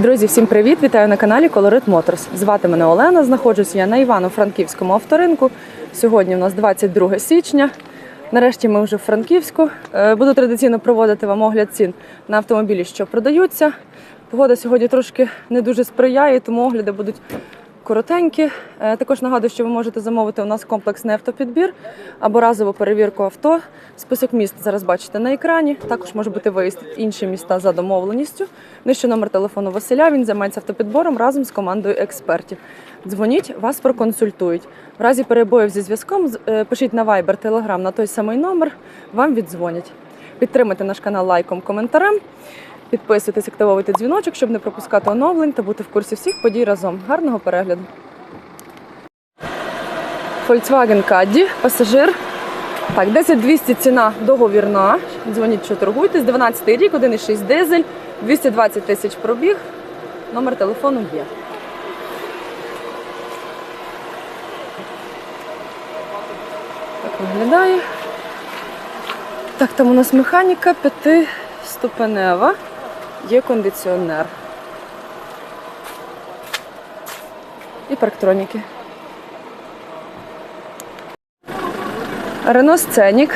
Друзі, всім привіт! Вітаю на каналі Colorit Motors. Звати мене Олена. Знаходжусь я на Івано-Франківському авторинку. Сьогодні у нас 22 січня. Нарешті ми вже в Франківську. Е, Буду традиційно проводити вам огляд цін на автомобілі, що продаються. Погода сьогодні трошки не дуже сприяє, тому огляди будуть коротенькі. Е, Також нагадую, що ви можете замовити у нас комплексний автопідбір або разову перевірку авто. Список міст зараз бачите на екрані. Також може бути виїзд в інші міста за домовленістю. Нижче номер телефону Василя. Він займається автопідбором разом з командою експертів. Дзвоніть, вас проконсультують. В разі перебоїв зі зв'язком е, пишіть на Viber, Telegram на той самий номер. Вам віддзвонять. Підтримайте наш канал лайком, коментарем. Підписуйтесь, активовуйте дзвіночок, щоб не пропускати оновлень та бути в курсі всіх подій разом. Гарного перегляду. Volkswagen Caddy, пасажир. Так, 10200 ціна договірна. Дзвоніть, що торгуйтесь. 12 рік, 1,6 дизель, 220 тисяч пробіг. Номер телефону є. Так виглядає. Так, там у нас механіка п'ятиступенева. Є кондиціонер. І парктроніки. Рено Сценік.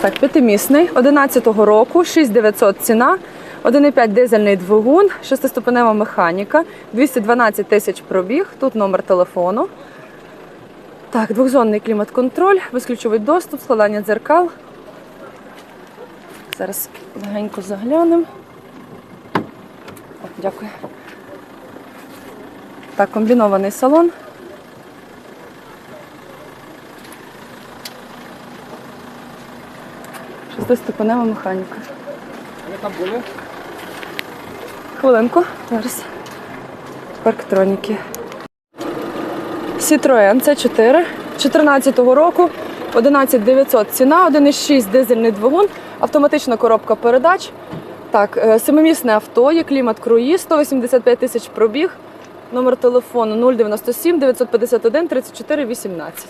Так, п'ятимісний, 11-го року, 6900 ціна, 1,5 дизельний двигун, шестиступенева механіка, 212 тисяч пробіг, тут номер телефону. Так, двохзонний клімат-контроль, безключовий доступ, складання дзеркал. Зараз легенько заглянемо. Дякую. Так, комбінований салон. Шестиступенева механіка. Ви там були? Хвилинку. Зараз. Парктроніки. Citroen C4 14-го року. 11900 ціна, 1,6 дизельний двигун, автоматична коробка передач. Так, е, семимісне авто, є клімат круїз, 185 тисяч пробіг. Номер телефону 097 951 34 18.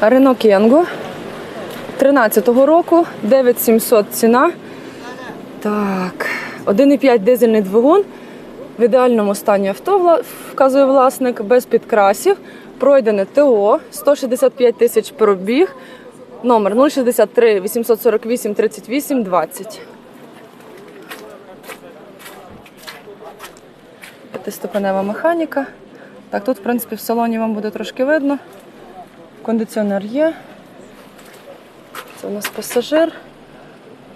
Рено Кенго 13-го року, 9700 ціна. Так, 1,5 дизельний двигун. В ідеальному стані авто вказує власник, без підкрасів. Пройдене ТО, 165 тисяч пробіг. Номер 063 848 38 20. П'ятиступенева механіка. Так, тут, в принципі, в салоні вам буде трошки видно. Кондиціонер є. Це у нас пасажир.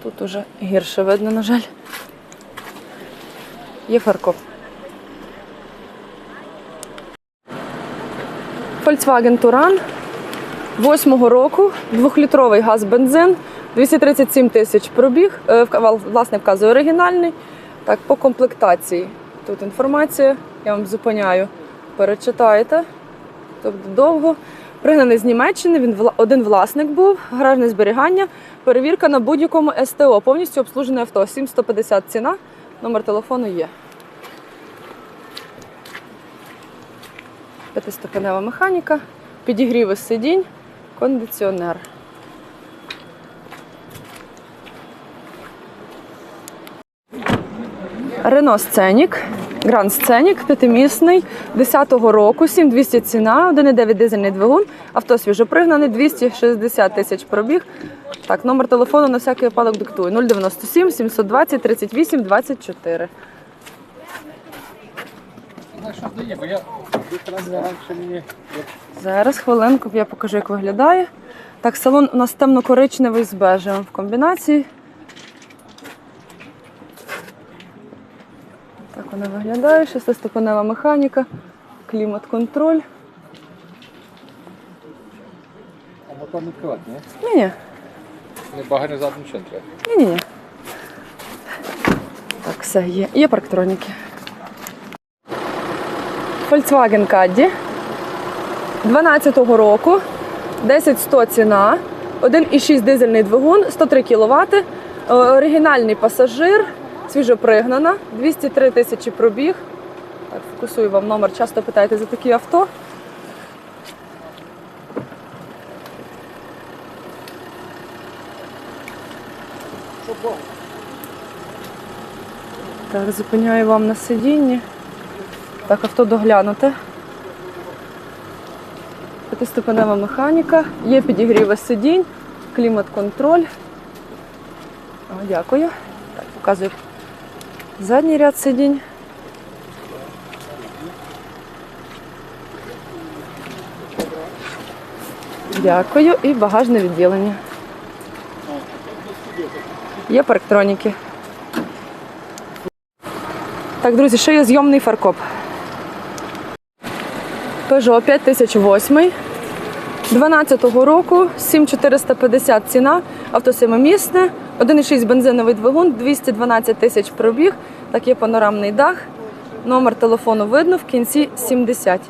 Тут уже гірше видно, на жаль. Є фаркоп. Volkswagen Touran 8-го року, двохлітровий газ бензин, 237 тисяч пробіг. Е, Власне вказує оригінальний. Так, по комплектації. Тут інформація, я вам зупиняю. Перечитайте. Тобто довго. Пригнаний з Німеччини, він один власник був, гаражне зберігання, перевірка на будь-якому СТО, повністю обслужене авто. 7150 ціна, номер телефону є. П'ятиступенева механіка, підігріви сидінь, кондиціонер. Рено Сценік, Гранд Сценік, п'ятимісний, 10-го року, 7200 ціна, 1,9 дизельний двигун, авто свіжопригнаний, 260 тисяч пробіг. Так, номер телефону на всякий випадок диктую 097 720 38 24. Зараз хвилинку я покажу, як виглядає. Так, салон у нас темно-коричневий з бежевим в комбінації. Так вона виглядає, шестиступенева механіка, клімат-контроль. а мотор не відкривати, ні? Ні-ні, Не багажний зад нічого треба. ні-ні. Так, все, є. Є парктроніки. Volkswagen Caddy. 12-го року, 10-100 ціна, 1,6 дизельний двигун, 103 кВт, е, оригінальний пасажир, свіжопригнана, 203 тисячі пробіг. Так, Вкусую вам номер, часто питаєте за такі авто. Так, Зупиняю вам на сидінні. Так, авто доглянуте. П'ятиступенева механіка, є підігріви сидінь, клімат-контроль. Дякую. Так, показую задній ряд сидінь. Дякую. І багажне відділення. Є парктроніки. Так, друзі, ще є зйомний фаркоп. Peugeot 5008. 12-го року, 7450 ціна, авто семимісне, 1,6 бензиновий двигун, 212 тисяч пробіг, так є панорамний дах. Номер телефону видно в кінці 70.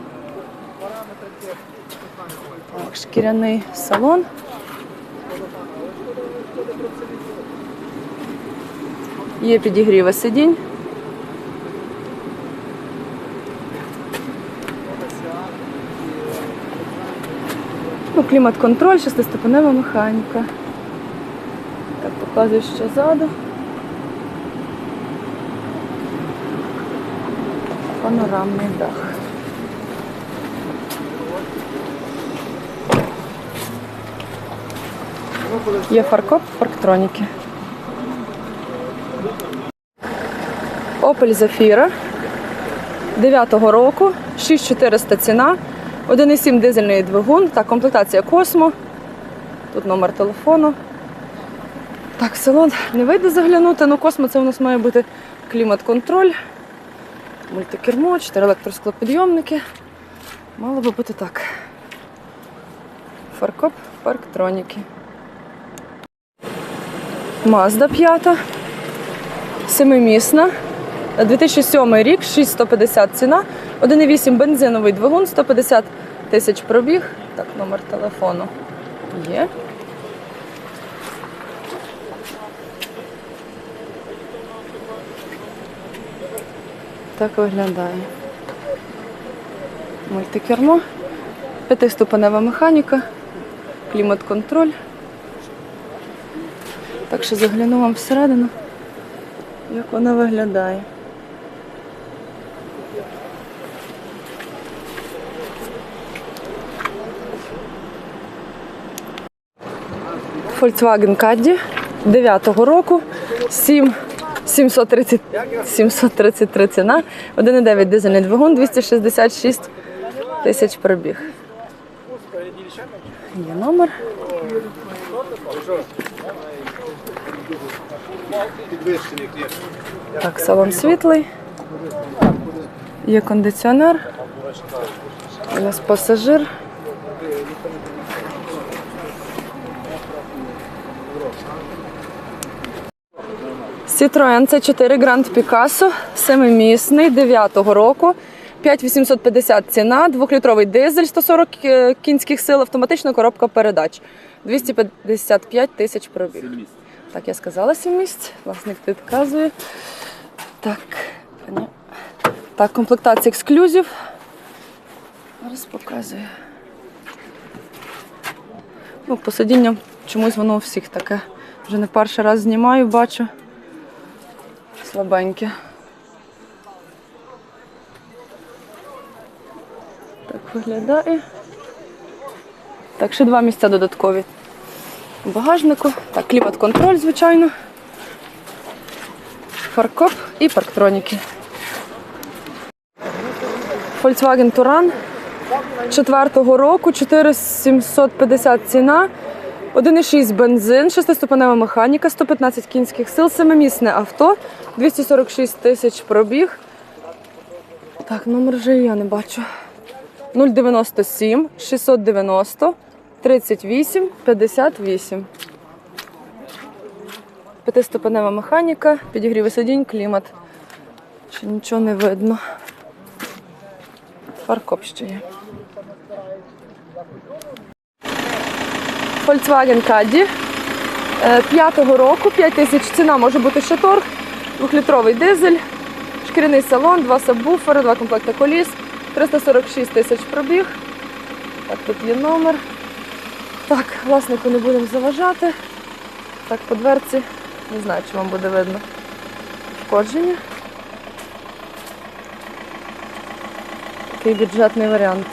Так, шкіряний салон. Є підігріви сидінь. Ну, клімат-контроль, шестиступенева механіка. Так, показую ще ззаду. Панорамний дах. Є фаркоп, парктроніки. Opel Zafira 9-го року, 6400 ціна, 1,7 дизельний двигун та комплектація Космо. Тут номер телефону. Так, салон не вийде заглянути, але Космо це у нас має бути клімат-контроль, мультикермо, 4 електросклопідйомники. Мало би бути так. Фаркоп, парктроніки. Мазда 5. Семимісна. 2007 рік, 6150 ціна, 1,8 бензиновий двигун, 150 тисяч пробіг. Так, номер телефону є. Так виглядає. Мультикермо, п'ятиступенева механіка, клімат-контроль. Так що загляну вам всередину, як вона виглядає. Volkswagen Caddy 9-го року, 7, 730, 733 ціна, 1,9 дизельний двигун, 266 тисяч пробіг. Є номер. Так, салон світлий. Є кондиціонер. У нас пасажир. Citroen C4 Grand Picasso, семимісний, 9-го року. 5850 ціна, двохлітровий дизель, 140 кінських сил, автоматична коробка передач. 255 тисяч пробіг. Так, я сказала 7 місць. Власник підказує. Так. Так, комплектація ексклюзив. Зараз показую. Ну, по сидінням чомусь воно у всіх таке. Вже не перший раз знімаю, бачу. Слабеньке. Так виглядає. Так, ще два місця додаткові у багажнику. Так, клімат-контроль, звичайно. Фаркоп і парктроніки. Volkswagen Touran 4-го року, 4750 ціна. 1,6 бензин, 6-ступенева механіка, 115 кінських сил, семимісне авто, 246 тисяч пробіг. Так, номер вже я не бачу. 097 690 38 58. П'ятиступенева механіка, підігріви сидінь, клімат. Чи нічого не видно. Фаркоп ще є. Volkswagen Caddy. Е, П'ятого року, 5 тисяч ціна може бути ще торг. Двохлітровий дизель, шкіряний салон, два сабвуфери, два комплекти коліс, 346 тисяч пробіг. Так, тут є номер. Так, власнику не будемо заважати. Так, по дверці, не знаю, чи вам буде видно входження. Такий бюджетний варіант.